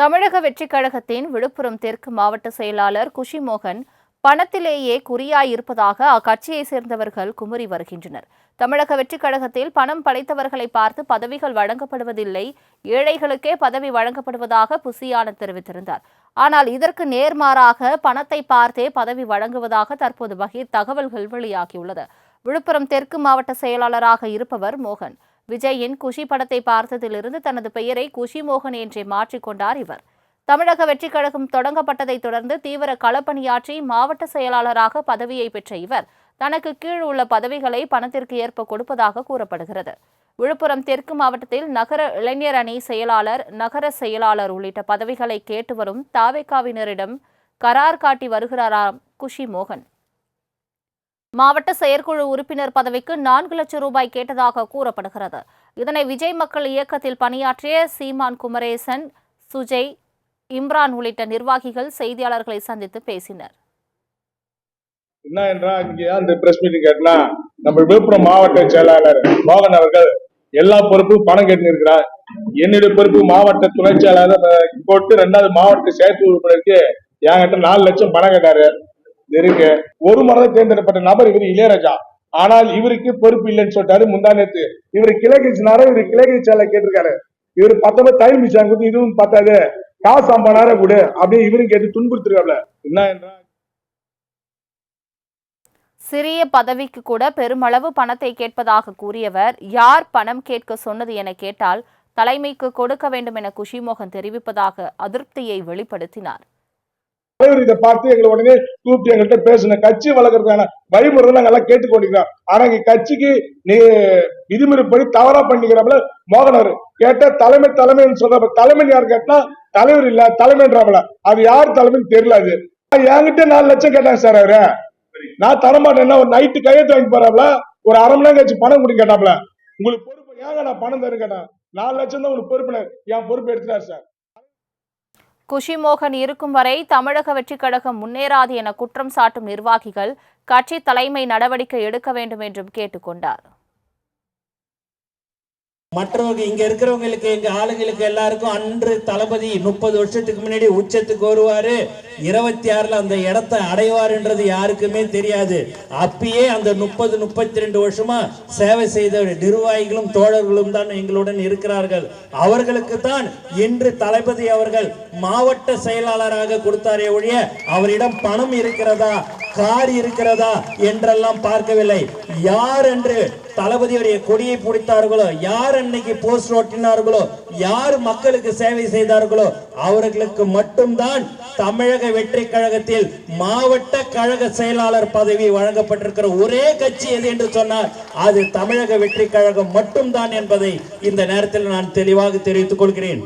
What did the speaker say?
தமிழக வெற்றிக் கழகத்தின் விழுப்புரம் தெற்கு மாவட்ட செயலாளர் குஷிமோகன் பணத்திலேயே குறியாயிருப்பதாக அக்கட்சியைச் சேர்ந்தவர்கள் குமரி வருகின்றனர். தமிழக வெற்றிக் கழகத்தில் பணம் படைத்தவர்களை பார்த்து பதவிகள் வழங்கப்படுவதில்லை. ஏழைகளுக்கே பதவி வழங்கப்படுவதாக புசியானந்த் தெரிவித்திருந்தார். ஆனால் இதற்கு நேர்மாறாக பணத்தை பார்த்தே பதவி வழங்குவதாக தற்போது பகிர் தகவல்கள் வெளியாகியுள்ளது. விழுப்புரம் தெற்கு மாவட்ட செயலாளராக இருப்பவர் மோகன். விஜயின் குஷி படத்தை பார்த்ததிலிருந்து தனது பெயரை குஷி மோகன் என்றே மாற்றிக்கொண்டார் இவர். தமிழக வெற்றிக் கழகம் தொடங்கப்பட்டதைத் தொடர்ந்து தீவிர களப்பணியாற்றி மாவட்ட செயலாளராக பதவியை பெற்ற இவர் தனக்கு கீழ் உள்ள பதவிகளை பணத்திற்கு ஏற்ப கொடுப்பதாக கூறப்படுகிறது. விழுப்புரம் தெற்கு மாவட்டத்தில் நகர இளைஞர் அணி செயலாளர் நகர செயலாளர் உள்ளிட்ட பதவிகளை கேட்டு வரும் தாவேக்காவினரிடம் கரார் காட்டி வருகிறாராம் குஷி மோகன் மாவட்ட செயற்குழு உறுப்பினர் பதவிக்கு நான்கு லட்சம் ரூபாய் கேட்டதாக கூறப்படுகிறது. இதனை விஜய் மக்கள் இயக்கத்தில் பணியாற்றிய சீமான் குமரேசன் சுஜய் இம்ரான் உள்ளிட்ட நிர்வாகிகள் செய்தியாளர்களை சந்தித்து பேசினர். என்ன என்றால் பிரஸ் மீட்டிங் கேட்டனா நம்ம விழுப்புரம் மாவட்ட செயலாளர் மோகன் அவர்கள் எல்லா பொறுப்பும் பணம் கேட்டிருக்கிறார் என்னுடைய பொறுப்பு மாவட்ட துணை செயலாளர் போட்டு ரெண்டாவது மாவட்ட செயற்குழு உறுப்பினருக்கு என்கிட்ட நாலு லட்சம் பணம் கேட்டாரு. நெருங்க. ஒரு முறை தேர்ந்தெடுக்கப்பட்ட நபர் இவர் இளையராஜா. ஆனால் இவருக்கு பொறுப்பு இல்லைன்னு சொல்லிட்டாரு முந்தா நேத்து. இவர் கிழக்கிச்சினாரு இவர் கிழக்கு செயலர் கேட்டிருக்காரு. இவர் பத்தொன்பது டைம் மிச்சாங்க கொடுத்து இதுவும் பத்தாது காசு ஐம்பதாயிரம் கொடு. அப்படின்னு இவரும் கேட்டு துன்புறுத்திருக்காப்ல. என்ன என்றால் சிறிய பதவிக்கு கூட பெருமளவு பணத்தை கேட்பதாக கூறியவர் யார் பணம் கேட்க சொன்னது என கேட்டால் தலைமைக்கு கொடுக்க வேண்டும் என குஷிமோகன் தெரிவிப்பதாக அதிருப்தியை வெளிப்படுத்தினார். தலைவர் இதை பார்த்து எங்களை உடனே கூப்பிட்டு எங்கள்கிட்ட பேசின கட்சி வளர்க்கறதுக்கான வழிமுறைகள் நாங்கள் எல்லாம் கேட்டுக்கொண்டிருக்கிறோம். ஆனா இங்க கட்சிக்கு நீ விதிமுறைப்படி தவறா பண்ணிக்கிறாப்புல மோகனர். கேட்ட தலைமை தலைமைன்னு சொல்றப்ப தலைமை யார் கேட்டா? தலைவர் இல்ல தலைமைன்றாப்புல. அது யார் தலைமைன்னு தெரியல அது. என்கிட்ட நாலு லட்சம் கேட்டாங்க சார் அவரு. நான் தரமாட்டேன்னா ஒரு நைட்டு கையெழுத்து வாங்கி போறாப்ல ஒரு அரை மணி நேரம் கழிச்சு பணம் கொடுங்க கேட்டாப்ல உங்களுக்கு பொறுப்பு ஏங்க நான் பணம் தரேன் கேட்டேன். நாலு லட்சம் தான் உங்களுக்கு பொறுப்பு என் பொறுப்பு எடுத்துட்டாரு சார். குஷிமோகன் இருக்கும் வரை தமிழக வெற்றிக் கழகம் முன்னேறாது என குற்றம் சாட்டும் நிர்வாகிகள் கட்சி தலைமை நடவடிக்கை எடுக்க வேண்டும் என்றும் கேட்டுக்கொண்டார். மற்றவங்க இங்க இருக்கிறவங்களுக்கு எங்க ஆளுங்களுக்கு எல்லாருக்கும் அன்று தளபதி முப்பது வருஷத்துக்கு முன்னாடி உச்சத்துக்கு வருவாரு இருபத்தி ஆறுல அந்த இடத்தை அடைவாருன்றது யாருக்குமே தெரியாது. அப்பயே அந்த முப்பது முப்பத்தி ரெண்டு வருஷமா சேவை செய்த நிர்வாகிகளும் தோழர்களும் தான் எங்களுடன் இருக்கிறார்கள். அவர்களுக்கு தான் இன்று தளபதி அவர்கள் மாவட்ட செயலாளராக கொடுத்தாரே ஒழிய அவரிடம் பணம் இருக்கிறதா? கார் இருக்கிறதா என்றெல்லாம் பார்க்கவில்லை. யார் என்று தளபதியுடைய கொடியை பிடித்தார்களோ யார் அன்னைக்கு போஸ்ட் ஓட்டினார்களோ யார் மக்களுக்கு சேவை செய்தார்களோ அவர்களுக்கு மட்டும்தான் தமிழக வெற்றி கழகத்தில் மாவட்ட கழக செயலாளர் பதவி வழங்கப்பட்டிருக்கிற ஒரே கட்சி எது என்று சொன்னார் அது தமிழக வெற்றி கழகம் மட்டும்தான் என்பதை இந்த நேரத்தில் நான் தெளிவாக தெரிவித்துக் கொள்கிறேன்.